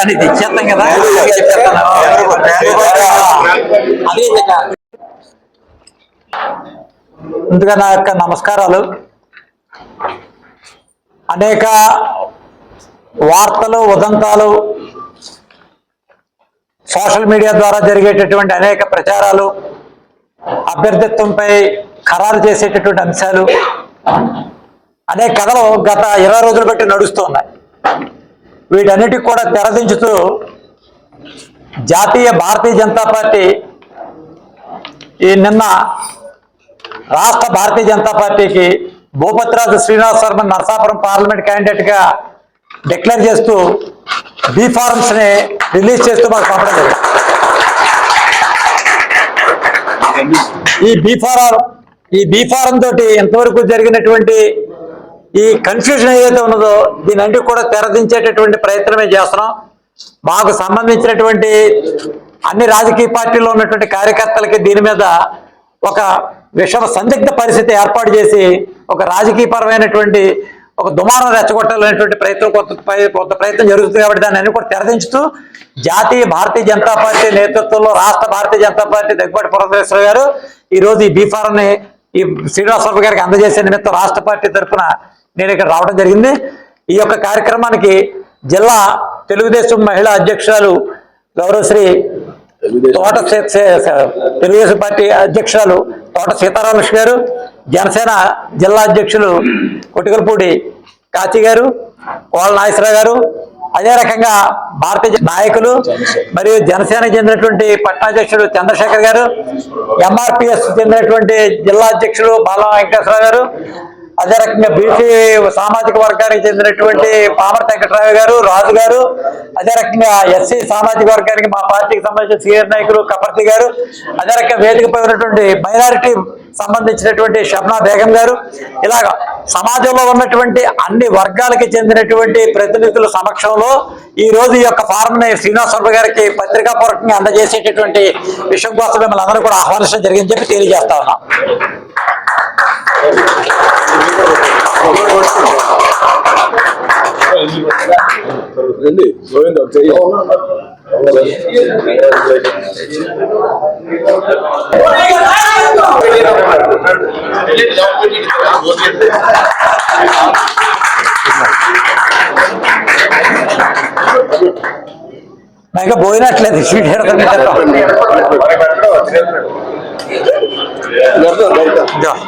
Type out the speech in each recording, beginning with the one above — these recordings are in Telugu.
కానీ ఇది ఇచ్చేస్తాం కదా. అదే ముందుగా నా యొక్క నమస్కారాలు. అనేక వార్తలు ఉదంతాలు సోషల్ మీడియా ద్వారా జరిగేటటువంటి అనేక ప్రచారాలు అభ్యర్థిత్వంపై ఖరారు చేసేటటువంటి అంశాలు అనేక కథలు గత ఇరవై రోజులు బట్టి నడుస్తున్నాయి వీటన్నిటికి కూడా తెరదించుతూ జాతీయ భారతీయ జనతా పార్టీ ఈ నిన్న రాష్ట్ర భారతీయ జనతా పార్టీకి భూపతిరాజు శ్రీనివాస్ శర్మ నరసాపురం పార్లమెంట్ క్యాండిడేట్గా డిక్లేర్ చేస్తూ బీ ఫార్మ్స్ని రిలీజ్ చేస్తూ మాకు పంపడం జరిగింది. ఈ బీ ఫారం ఈ బీ ఫారం తోటి ఎంతవరకు జరిగినటువంటి ఈ కన్ఫ్యూజన్ ఏదైతే ఉన్నదో దీని కూడా తెరదించేటటువంటి ప్రయత్నమే చేస్తున్నాం. మాకు సంబంధించినటువంటి అన్ని రాజకీయ పార్టీల్లో ఉన్నటువంటి కార్యకర్తలకి దీని మీద ఒక విషమ సందిగ్ధ పరిస్థితి ఏర్పాటు చేసి ఒక రాజకీయపరమైనటువంటి ఒక దుమారం రెచ్చగొట్టాలనేటువంటి ప్రయత్నం కొంత పై- కొంత ప్రయత్నం జరుగుతుంది కాబట్టి దాన్ని అన్ని కూడా తెరదించుతూ జాతీయ భారతీయ జనతా పార్టీ నేతృత్వంలో రాష్ట్ర భారతీయ జనతా పార్టీ దగ్గుబాటి పురంధరేశ్వర గారు ఈరోజు ఈ బీఫార్ని ఈ శ్రీనివాసరావు గారికి అందజేసే నిమిత్తం రాష్ట్ర పార్టీ తరఫున నేను ఇక్కడ రావడం జరిగింది. ఈ యొక్క కార్యక్రమానికి జిల్లా తెలుగుదేశం మహిళా అధ్యక్షురాలు గౌరవశ్రీ తోట తెలుగుదేశం పార్టీ అధ్యక్షురాలు తోట సీతారామకృష్ణ గారు జనసేన జిల్లా అధ్యక్షులు కొటికలపూడి కాచి గారు కోళ్ళ నాగేశ్వరరావు గారు అదే రకంగా భారతీయ నాయకులు మరియు జనసేనకు చెందినటువంటి పట్టణాధ్యక్షుడు చంద్రశేఖర్ గారు ఎంఆర్పిఎస్ చెందినటువంటి జిల్లా అధ్యక్షుడు బాల వెంకటేశ్వరరావు గారు అదే రకంగా బీసీ సామాజిక వర్గానికి చెందినటువంటి పామర వెంకటరావు గారు రాజు గారు అదే రకంగా ఎస్సీ సామాజిక వర్గానికి మా పార్టీకి సంబంధించిన సీనియర్ నాయకులు కపర్తి గారు అదే రకంగా వేదికపై ఉన్నటువంటి మైనారిటీ సంబంధించినటువంటి షబ్నా బేగం గారు. ఇలాగ సమాజంలో ఉన్నటువంటి అన్ని వర్గాలకి చెందినటువంటి ప్రతినిధుల సమక్షంలో ఈ రోజు ఈ యొక్క ఫారం ని శ్రీనివాసరావు గారికి పత్రికాపూర్వకంగా అందజేసేటటువంటి విషయం కోసం మిమ్మల్ని అందరూ కూడా ఆహ్వానించడం జరిగిందని చెప్పి తెలియజేస్తా ఉన్నాం. రండి గోవింద్ ఒక చెయ్యి. నాకు ఇంకా పోయినట్లేదు స్వీట్ పెడతాం, పెడతాం.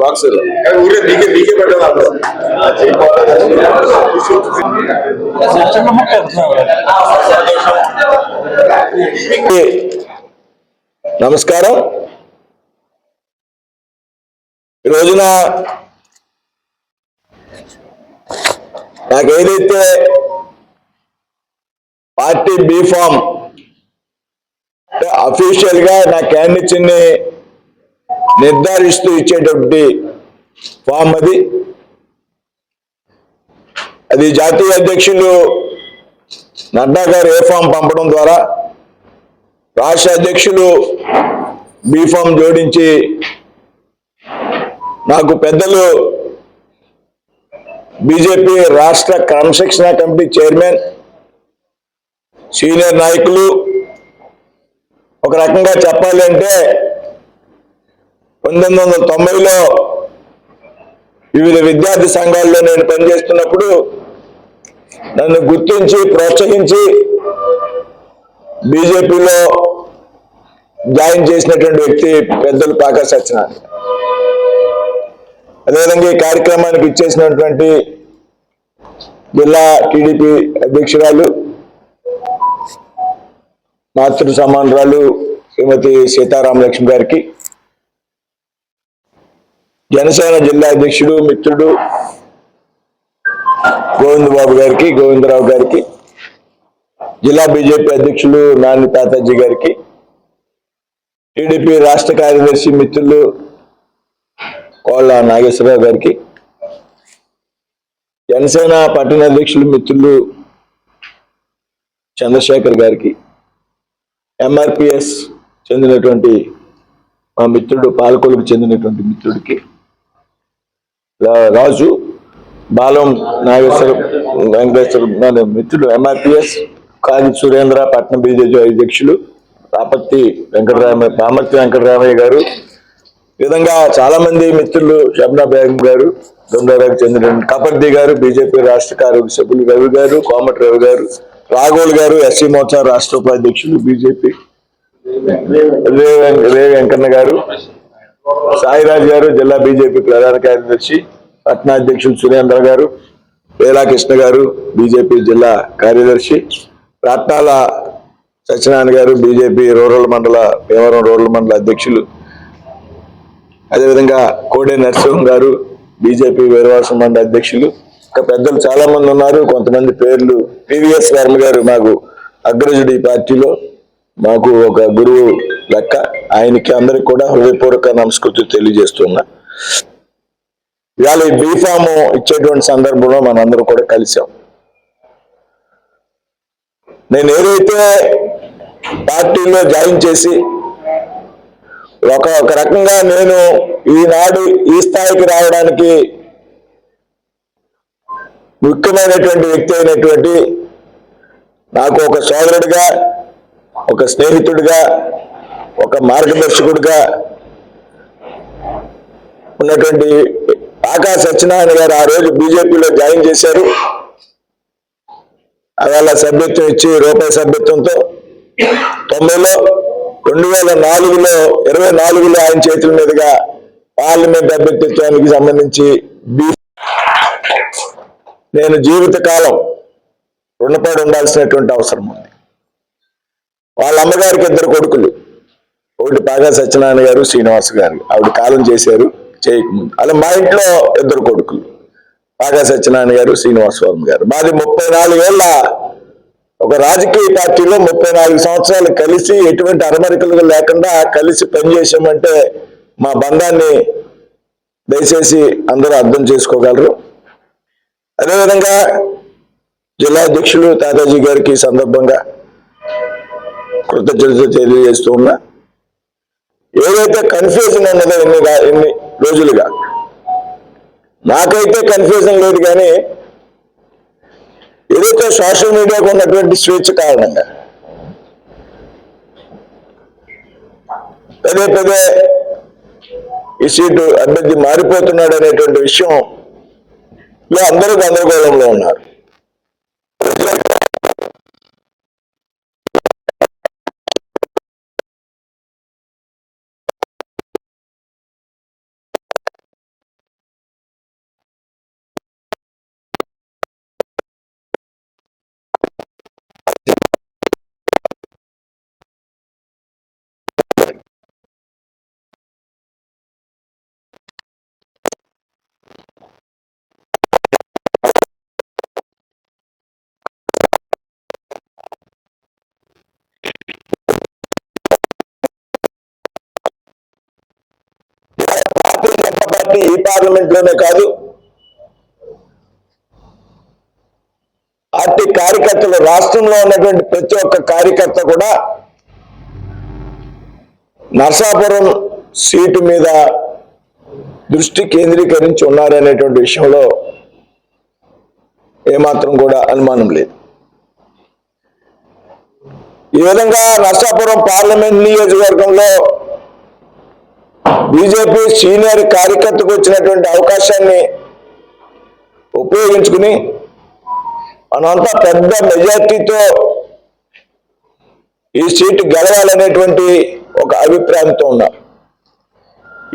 బాక్స్ ఊరే నీకే నీకే పెట్టాలి నమస్కారం. ఈ రోజున నాకు ఏదైతే పార్టీ బీఫామ్ అఫీషియల్గా నా క్యాండిడేట్స్ నిర్ధారిస్తూ ఇచ్చేటువంటి ఫామ్ అది. అది జాతీయ అధ్యక్షులు నడ్డా గారు ఏ ఫామ్ పంపడం ద్వారా రాష్ట్ర అధ్యక్షులు బీ ఫామ్ జోడించి నాకు పెద్దలు బీజేపీ రాష్ట్ర క్రమశిక్షణ కమిటీ చైర్మన్ సీనియర్ నాయకులు ఒక రకంగా చెప్పాలి అంటే పంతొమ్మిది వందల తొంభైలో వివిధ విద్యార్థి సంఘాల్లో నేను పనిచేస్తున్నప్పుడు నన్ను గుర్తించి ప్రోత్సహించి బీజేపీలో జాయిన్ చేసినటువంటి వ్యక్తి పెద్దలు పాకా సత్యనారాయణ. అదేవిధంగా ఈ కార్యక్రమానికి ఇచ్చేసినటువంటి జిల్లా టీడీపీ అధ్యక్షురాలు మాతృ సమానురాలు శ్రీమతి సీతారామలక్ష్మి గారికి జనసేన జిల్లా అధ్యక్షుడు మిత్రుడు గోవింద్ బాబు గారికి గోవిందరావు గారికి జిల్లా బీజేపీ అధ్యక్షులు నాని తాతాజీ గారికి టీడీపీ రాష్ట్ర కార్యదర్శి మిత్రులు కోళ్ళ నాగేశ్వరరావు గారికి జనసేన పట్టణ అధ్యక్షులు మిత్రులు చంద్రశేఖర్ గారికి ఎంఆర్పిఎస్ చెందినటువంటి మా మిత్రుడు పాలకొలకు చెందినటువంటి మిత్రుడికి రాజు బాలం నాగేశ్వరం వెంకటేశ్వర మిత్రులు మిత్రుడు ఎంఆర్పిఎస్ కాగి సురేంద్ర పట్నం బీజేపీ అధ్యక్షులు రాపత్తి వెంకటరామయ్య రామర్తి వెంకటరామయ్య గారు. విధంగా చాలా మంది మిత్రులు షబ్నా బేగం గారు దొండరాకు చెందిన కపర్ది గారు బీజేపీ రాష్ట్ర కార్యవర్గ సభ్యులు రవి గారు కోమటి రవి గారు రాఘోల్ గారు ఎస్సీ మోర్చా రాష్ట్ర ఉపాధ్యక్షులు బీజేపీ రే వెం- రే వెంకన్న గారు సాయిరాజ్ గారు జిల్లా బీజేపీ ప్రధాన కార్యదర్శి పట్నా అధ్యక్షులు సురేంద్ర గారు వేలాకృష్ణ గారు బీజేపీ జిల్లా కార్యదర్శి రత్నాల సత్యనారాయణ గారు బీజేపీ రూరల్ మండల భీమవరం రూరల్ మండల అధ్యక్షులు. అదేవిధంగా కోడే నరసింహం గారు బీజేపీ వీరవాసం మండల అధ్యక్షులు. ఇంకా పెద్దలు చాలామంది ఉన్నారు కొంతమంది పేర్లు. పివిఎస్ వర్మ గారు మాకు అగ్రజుడు ఈ పార్టీలో. మాకు ఒక గురువు లెక్క ఆయనకి అందరికి కూడా హృదయపూర్వక నమస్కృతి తెలియజేస్తున్నా. ఇవాళ ఈ బీఫామ్ ఇచ్చేటువంటి సందర్భంలో మనందరూ కూడా కలిసాం. నేను ఏదైతే పార్టీలో జాయిన్ చేసి ఒక ఒక రకంగా నేను ఈనాడు ఈ స్థాయికి రావడానికి ముఖ్యమైనటువంటి వ్యక్తి అయినటువంటి నాకు ఒక సోదరుడిగా ఒక స్నేహితుడిగా ఒక మార్గదర్శకుడిగా ఉన్నటువంటి ఆకాశ సత్యనారాయణ గారు ఆ రోజు బీజేపీలో జాయిన్ చేశారు. అవేళ సభ్యత్వం ఇచ్చి రూపాయి సభ్యత్వంతో తొంభైలో రెండు వేల నాలుగులో ఇరవై నాలుగులో ఆయన చేతుల మీదుగా పార్లమెంట్ అభ్యర్థిత్వానికి సంబంధించి నేను జీవిత కాలం రుణపడి ఉండాల్సినటువంటి అవసరం ఉంది. వాళ్ళ అమ్మగారికి ఇద్దరు కొడుకులు. ఒకటి పాగా సత్యనారాయణ గారు శ్రీనివాస్ గారు. ఆవిడ కాలం చేశారు చేయకముందు. అలా మా ఇంట్లో ఇద్దరు కొడుకులు. పాగా సత్యనారాయణ గారు శ్రీనివాస స్వామి గారు. మాది ముప్పై నాలుగేళ్ళ ఒక రాజకీయ పార్టీలో ముప్పై నాలుగు సంవత్సరాలు కలిసి ఎటువంటి అరమరికలు లేకుండా కలిసి పనిచేసామంటే మా బంధాన్ని దయచేసి అందరూ అర్థం చేసుకోగలరు. అదేవిధంగా జిల్లా అధ్యక్షులు తాతాజీ గారికి సందర్భంగా కృతజ్ఞత తెలియజేస్తూ ఉన్నా ఏదైతే కన్ఫ్యూజన్ ఉన్నదో ఎన్ని ఎన్ని రోజులుగా నాకైతే కన్ఫ్యూజన్ లేదు కానీ ఏదైతే సోషల్ మీడియాకు ఉన్నటువంటి స్వేచ్ఛ కారణంగా పదే పదే ఈ సీటు అభ్యర్థి మారిపోతున్నాడు అనేటువంటి విషయం ఇలా అందరూ గందరగోళంలో ఉన్నారు. పార్లమెంట్లోనే కాదు పార్టీ కార్యకర్తలు రాష్ట్రంలో ఉన్నటువంటి ప్రతి ఒక్క కార్యకర్త కూడా నర్సాపురం సీటు మీద దృష్టి కేంద్రీకరించి ఉన్నారనేటువంటి విషయంలో ఏమాత్రం కూడా అనుమానం లేదు. ఈ విధంగా నర్సాపురం పార్లమెంట్ నియోజకవర్గంలో బీజేపీ సీనియర్ కార్యకర్తకు వచ్చినటువంటి అవకాశాన్ని ఉపయోగించుకుని మనంతా పెద్ద మెజార్టీతో ఈ సీటు గెలవాలనేటువంటి ఒక అభిప్రాయంతో ఉన్నాం.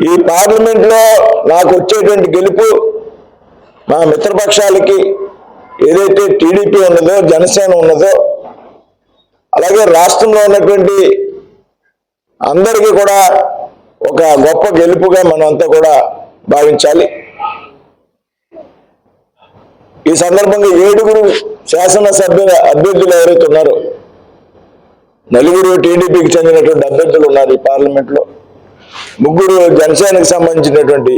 ఈ పార్లమెంట్లో నాకు వచ్చేటువంటి గెలుపు మా మిత్రపక్షాలకి ఏదైతే టీడీపీ ఉన్నదో జనసేన ఉన్నదో అలాగే రాష్ట్రంలో ఉన్నటువంటి అందరికీ కూడా ఒక గొప్ప గెలుపుగా మనం అంతా కూడా భావించాలి. ఈ సందర్భంగా ఏడుగురు శాసనసభ్యుల అభ్యర్థులు ఎవరైతే ఉన్నారో నలుగురు టీడీపీకి చెందినటువంటి అభ్యర్థులు ఉన్నారు ఈ పార్లమెంట్లో. ముగ్గురు జనసేనకు సంబంధించినటువంటి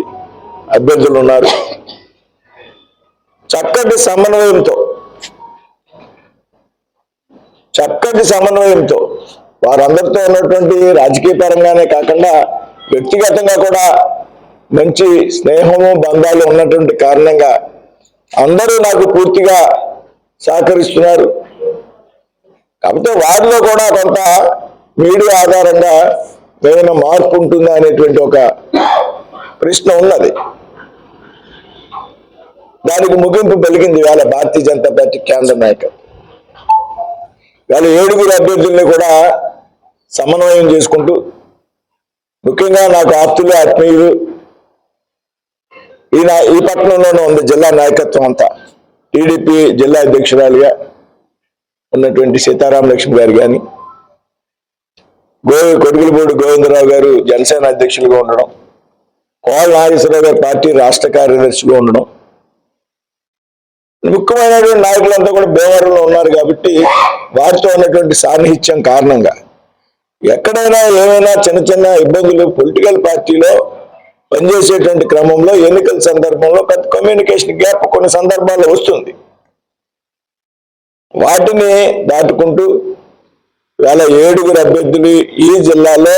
అభ్యర్థులు ఉన్నారు. చక్కటి సమన్వయంతో చక్కటి సమన్వయంతో వారందరితో ఉన్నటువంటి రాజకీయ పరంగానే కాకుండా వ్యక్తిగతంగా కూడా మంచి స్నేహము బంధాలు ఉన్నటువంటి కారణంగా అందరూ నాకు పూర్తిగా సహకరిస్తున్నారు. కాకపోతే వారిలో కూడా కొంత మీడియా ఆధారంగా ఏమైనా మార్పు ఉంటుందా అనేటువంటి ఒక ప్రశ్న ఉన్నది. దానికి ముగింపు పలికింది వేళ భారతీయ జనతా పార్టీ కేంద్ర నాయకులు వేళ ఏడుగురు అభ్యర్థుల్ని కూడా సమన్వయం చేసుకుంటూ ముఖ్యంగా నాకు ఆప్తులు ఆత్మీయులు. ఈ నా ఈ పట్టణంలోనే ఉంది జిల్లా నాయకత్వం అంతా. టీడీపీ జిల్లా అధ్యక్షురాలుగా ఉన్నటువంటి సీతారాం లక్ష్మి గారు కానీ గో కొడుకులపూడి గోవిందరావు గారు జనసేన అధ్యక్షులుగా ఉండడం కోల నాగేశ్వరరావు గారు పార్టీ రాష్ట్ర కార్యదర్శిగా ఉండడం ముఖ్యమైనటువంటి నాయకులంతా కూడా భీమవరంలో ఉన్నారు కాబట్టి వారితో ఉన్నటువంటి సాన్నిహిత్యం కారణంగా ఎక్కడైనా ఏమైనా చిన్న చిన్న ఇబ్బందులు పొలిటికల్ పార్టీలో పనిచేసేటువంటి క్రమంలో ఎన్నికల సందర్భంలో కొంత కమ్యూనికేషన్ గ్యాప్ కొన్ని సందర్భాల్లో వస్తుంది. వాటిని దాటుకుంటూ వేల ఏడుగురు అభ్యర్థులు ఈ జిల్లాలో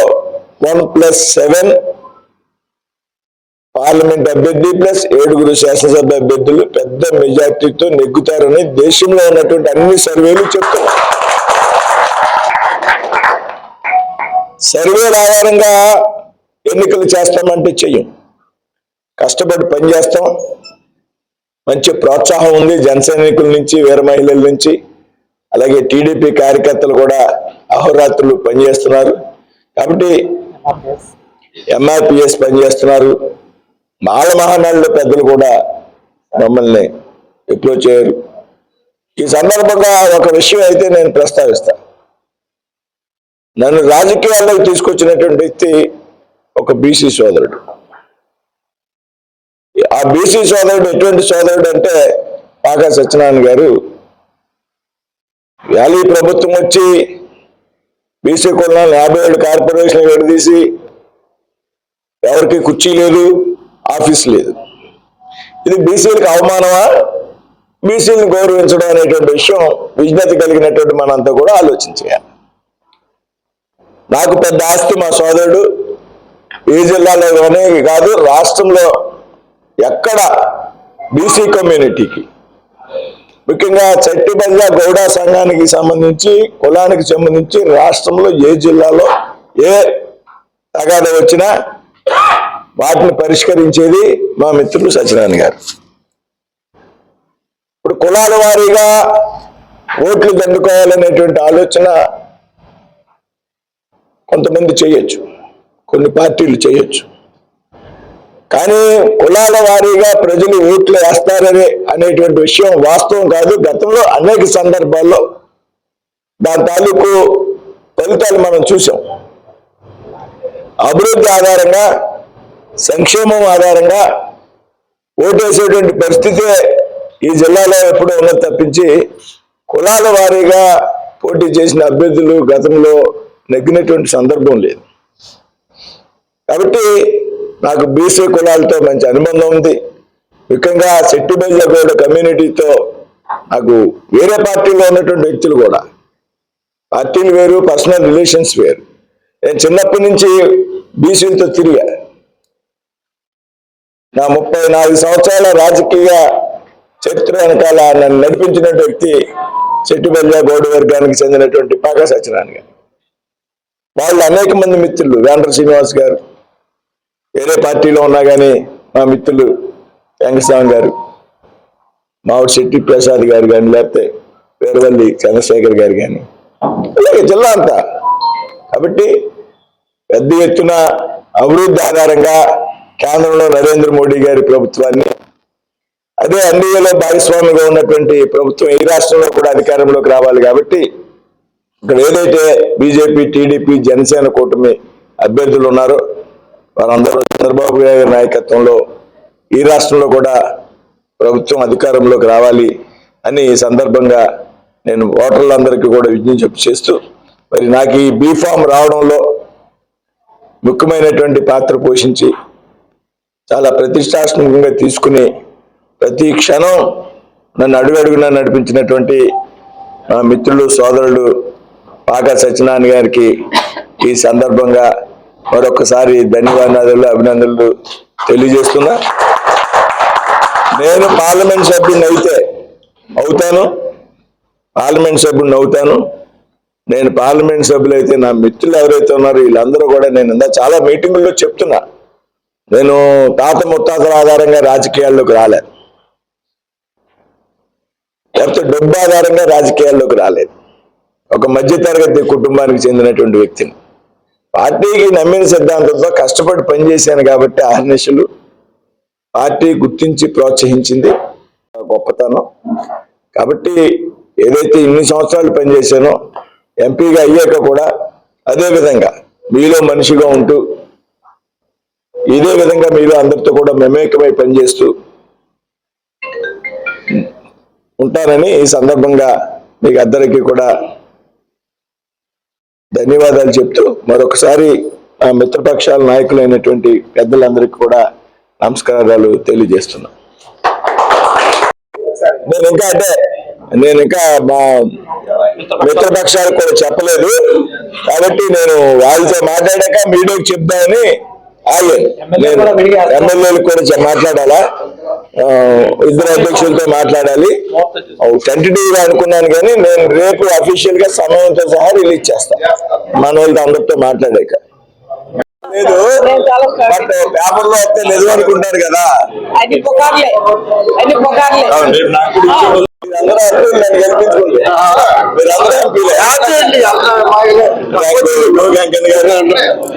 వన్ ప్లస్ సెవెన్ పార్లమెంట్ అభ్యర్థి ప్లస్ ఏడుగురు శాసనసభ అభ్యర్థులు పెద్ద మెజార్టీతో నెగ్గుతారని దేశంలో ఉన్నటువంటి అన్ని సర్వేలు చెప్తున్నారు సర్వేల ఆధారంగా ఎన్నికలు చేస్తామంటే చెయ్యం. కష్టపడి పనిచేస్తాం మంచి ప్రోత్సాహం ఉంది జనసైనికుల నుంచి వీర మహిళల నుంచి. అలాగే టీడీపీ కార్యకర్తలు కూడా అహోరాత్రులు పనిచేస్తున్నారు కాబట్టి ఎంఆర్పిఎస్ పనిచేస్తున్నారు మాల మహానాడులో పెద్దలు కూడా మమ్మల్ని ఎప్పుడో చేయరు. ఈ సందర్భంగా ఒక విషయం అయితే నేను ప్రస్తావిస్తాను. నన్ను రాజకీయాల్లోకి తీసుకొచ్చినటువంటి వ్యక్తి ఒక బీసీ సోదరుడు. ఆ బీసీ సోదరుడు ఎటువంటి సోదరుడు అంటే పాకా సత్యనారాయణ గారు వ్యాలీ ప్రభుత్వం వచ్చి బీసీ కులాలను యాభై ఏడు కార్పొరేషన్ విడదీసి ఎవరికి కుర్చీ లేదు ఆఫీస్ లేదు. ఇది బీసీలకు అవమానమా? బీసీలను గౌరవించడం అనేటువంటి విషయం విజ్ఞత కలిగినటువంటి మనంతా కూడా ఆలోచించాలి నాకు పెద్ద ఆస్తి మా సోదరుడు. ఈ జిల్లాలోనే కాదు రాష్ట్రంలో ఎక్కడ బీసీ కమ్యూనిటీకి ముఖ్యంగా చట్టిబల్ల గౌడ సంఘానికి సంబంధించి కులానికి సంబంధించి రాష్ట్రంలో ఏ జిల్లాలో ఏ తగాద వచ్చినా వాటిని పరిష్కరించేది మా మిత్రులు సత్యనారాయణ గారు. ఇప్పుడు కులాల వారీగా ఓట్లు దండుకోవాలనేటువంటి ఆలోచన కొంతమంది చేయొచ్చు. కొన్ని పార్టీలు చేయొచ్చు. కానీ కులాల వారీగా ప్రజలు ఓట్లు వేస్తారనే అనేటువంటి విషయం వాస్తవం కాదు. గతంలో అనేక సందర్భాల్లో దాని తాలూకు ఫలితాలు మనం చూసాం అభివృద్ధి ఆధారంగా సంక్షేమం ఆధారంగా ఓటేసేటువంటి పరిస్థితే ఈ జిల్లాలో ఎప్పుడూ ఉన్నది తప్పించి కులాల వారీగా పోటీ చేసిన అభ్యర్థులు గతంలో నెగ్గినటువంటి సందర్భం లేదు. కాబట్టి నాకు బీసీ కులాలతో మంచి అనుబంధం ఉంది. ముఖ్యంగా సెట్టిబెల్ల కమ్యూనిటీతో నాకు వేరే పార్టీలో ఉన్నటువంటి వ్యక్తులు కూడా. పార్టీలు వేరు పర్సనల్ రిలేషన్స్ వేరు. నేను చిన్నప్పటి నుంచి బీసీలతో తిరిగా. నా ముప్పై నాలుగు సంవత్సరాల రాజకీయ చరిత్ర వెనకాల నన్ను నడిపించిన వ్యక్తి చెట్టుబల్లి గౌడ వర్గానికి చెందినటువంటి పాక సత్యనారాయణ గారు. వాళ్ళు అనేక మంది మిత్రులు వేండ్ర శ్రీనివాస్ గారు వేరే పార్టీలో ఉన్నా కానీ మా మిత్రులు వెంకటస్వామి గారు మావిడి శెట్టి ప్రసాద్ గారు కానీ లేకపోతే వేరవల్లి చంద్రశేఖర్ గారు కానీ అలాగే జిల్లా అంతా. కాబట్టి పెద్ద ఎత్తున అభివృద్ధి ఆధారంగా కేంద్రంలో నరేంద్ర మోడీ గారి ప్రభుత్వాన్ని అదే ఎన్డీఏలో భాగస్వామిగా ఉన్నటువంటి ప్రభుత్వం ఈ రాష్ట్రంలో కూడా అధికారంలోకి రావాలి కాబట్టి ఇక్కడ ఏదైతే బీజేపీ టీడీపీ జనసేన కూటమి అభ్యర్థులు ఉన్నారో వారందరూ చంద్రబాబు గారి నాయకత్వంలో ఈ రాష్ట్రంలో కూడా ప్రభుత్వం అధికారంలోకి రావాలి అని ఈ సందర్భంగా నేను ఓటర్లందరికీ కూడా విజ్ఞప్తి చేస్తూ మరి నాకు ఈ బీఫామ్ రావడంలో ముఖ్యమైనటువంటి పాత్ర పోషించి చాలా ప్రతిష్టాత్మకంగా తీసుకుని ప్రతి క్షణం నన్ను అడుగడుగునా నడిపించినటువంటి మా మిత్రులు సోదరులు పాక సత్యనారాయణ గారికి ఈ సందర్భంగా మరొకసారి ధన్యవాదాలు అభినందనలు తెలియజేస్తున్నా. నేను పార్లమెంట్ సభ్యుడిని అయితే అవుతాను. పార్లమెంట్ సభ్యుడిని అవుతాను. నేను పార్లమెంట్ సభ్యులైతే నా మిత్రులు ఎవరైతే ఉన్నారో వీళ్ళందరూ కూడా నేను ఇందా చాలా మీటింగుల్లో చెప్తున్నా. నేను తాత ముత్తాతల ఆధారంగా రాజకీయాల్లోకి రాలేదు లేకపోతే డబ్బు ఆధారంగా రాజకీయాల్లోకి రాలేదు. ఒక మధ్యతరగతి కుటుంబానికి చెందినటువంటి వ్యక్తిని. పార్టీకి నమ్మిన సిద్ధాంతంతో కష్టపడి పనిచేశాను కాబట్టి ఆహర్నిశలు పార్టీ గుర్తించి ప్రోత్సహించింది. గొప్పతనం. కాబట్టి ఏదైతే ఇన్ని సంవత్సరాలు పనిచేశానో ఎంపీగా అయ్యాక కూడా అదే విధంగా మీలో మనిషిగా ఉంటూ ఇదే విధంగా మీరు అందరితో కూడా మమేకమై పనిచేస్తూ ఉంటానని ఈ సందర్భంగా మీకు అందరికీ కూడా ధన్యవాదాలు చెప్తూ మరొకసారి ఆ మిత్రపక్షాల నాయకులైనటువంటి పెద్దలందరికీ కూడా నమస్కారాలు తెలియజేస్తున్నా. నేను ఇంకా అంటే నేను ఇంకా మా మిత్రపక్షాలకు కూడా చెప్పలేదు. కాబట్టి నేను వాళ్ళతో మాట్లాడాక మీడియాకి చెప్దామని ఎమ్మెల్యేలు కూడా మాట్లాడాలా? ఇద్దరు అధ్యక్షులతో మాట్లాడాలి. టెంటేటివ్గా అనుకున్నాను కానీ నేను రేపు అఫీషియల్గా సమయంతో సహా రిలీజ్ చేస్తా. మన వాళ్ళతో అందరితో మాట్లాడాక. లేదు బట్ పేపర్లో వస్తే నిజం అనుకుంటారు కదా. మీరందరూ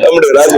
ఎంపీలు రాజు.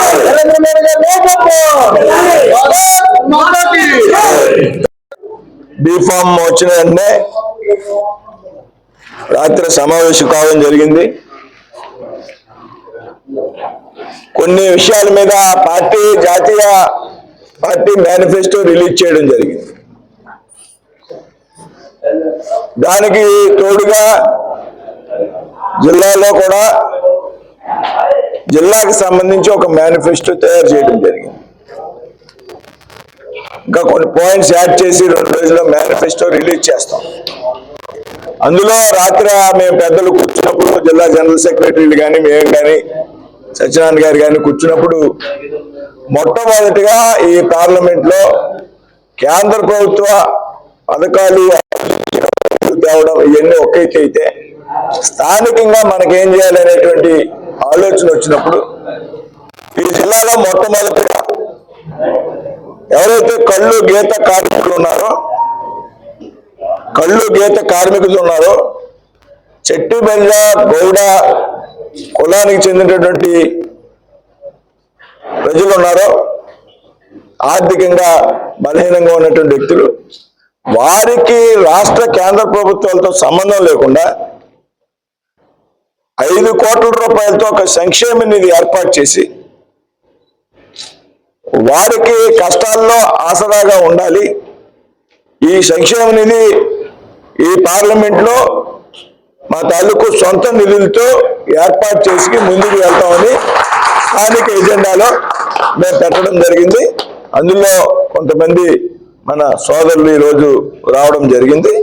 నరేంద్ర మోడీ నాయకత్వం బీఫామ్ వచ్చిన వెంటనే రాత్రి సమావేశం కావడం జరిగింది. కొన్ని విషయాల మీద పార్టీ జాతీయ పార్టీ మేనిఫెస్టో రిలీజ్ చేయడం జరిగింది. దానికి తోడుగా జిల్లాలో కూడా జిల్లాకి సంబంధించి ఒక మేనిఫెస్టో తయారు చేయడం జరిగింది. ఇంకా కొన్ని పాయింట్స్ యాడ్ చేసి రెండు రోజుల్లో మేనిఫెస్టో రిలీజ్ చేస్తాం. అందులో రాత్రి మేము పెద్దలు కూర్చున్నప్పుడు జిల్లా జనరల్ సెక్రటరీలు కానీ మేము కానీ సత్యనారాయణ గారు కానీ కూర్చున్నప్పుడు మొట్టమొదటిగా ఈ పార్లమెంట్లో కేంద్ర ప్రభుత్వ పథకాలు తేవడం ఇవన్నీ ఒక్కైతే అయితే స్థానికంగా మనకేం చేయాలనేటువంటి ఆలోచన వచ్చినప్పుడు ఈ జిల్లాలో మొట్టమొదటిగా ఎవరైతే కళ్ళు గీత కార్మికులు ఉన్నారో కళ్ళు గీత కార్మికులు ఉన్నారో చెట్టి బెంజ గౌడ కులానికి చెందినటువంటి ప్రజలు ఉన్నారో ఆర్థికంగా బలహీనంగా ఉన్నటువంటి వ్యక్తులు వారికి రాష్ట్ర కేంద్ర ప్రభుత్వాలతో సంబంధం లేకుండా ఐదు కోట్ల రూపాయలతో ఒక సంక్షేమ నిధి ఏర్పాటు చేసి వారికి కష్టాల్లో ఆసరాగా ఉండాలి. ఈ సంక్షేమ నిధి ఈ పార్లమెంట్లో మా తాలూకు సొంత నిధులతో ఏర్పాటు చేసి ముందుకు వెళ్తామని స్థానిక ఎజెండాలో మేము పెట్టడం జరిగింది. అందులో కొంతమంది మన సోదరులు ఈరోజు రావడం జరిగింది.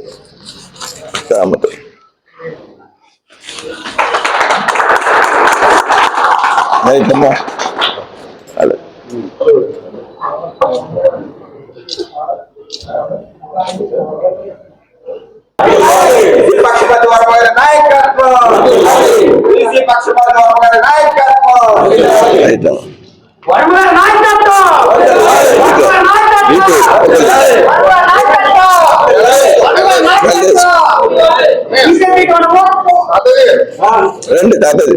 రామతో రైతమ్మా. పక్షపాత వర్మ నాయకత్వం పక్షపాత వర్మ నాయకత్వం వరమగారి నాయకత్వం రండి తాతది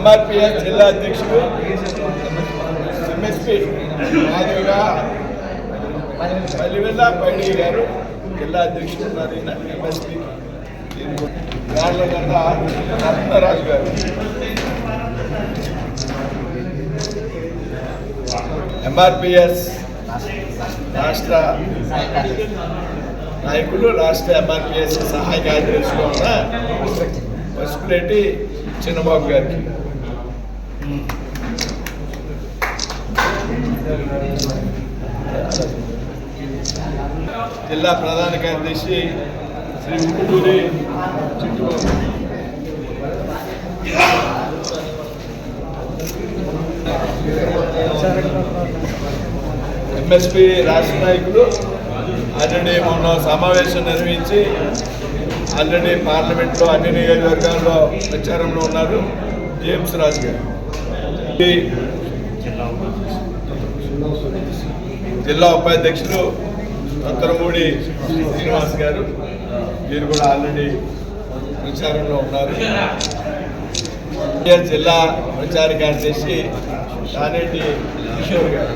ఎంఆర్పిఎస్ జిల్లా అధ్యక్షుడు ఎంఎస్పి మాదిరిగా పల్లివెల్ల పైడి గారు జిల్లా అధ్యక్షుడు ఉన్నారు. ఈయన ఎంఎస్పి. గార్లగడ్డ రత్నరాజు గారు. ఎంఆర్పిఎస్ రాష్ట్ర నాయకులు రాష్ట్ర ఎంఆర్పిఎస్ సహాయ కార్యదర్శిగా ఉన్న పసుపులేటి చిన్నబాబు గారికి. జిల్లా ప్రధాన కార్యదర్శి శ్రీ ఉప్పుటూరి చిట్టుబాబు ఎంఎస్పి రాష్ట్ర నాయకులు ఆల్రెడీ మొన్న సమావేశం నిర్వహించి ఆల్రెడీ పార్లమెంట్లో అన్ని నియోజకవర్గాల్లో ప్రచారంలో ఉన్నారు జేమ్స్ రాజు గారు. జిల్లా ఉపాధ్యక్షులు ఉత్తరమూడి శ్రీనివాస్ గారు వీరు కూడా ఆల్రెడీ ప్రచారంలో ఉన్నారు. జిల్లా ప్రచార కార్యదర్శి తానేటి కిషోర్ గారు.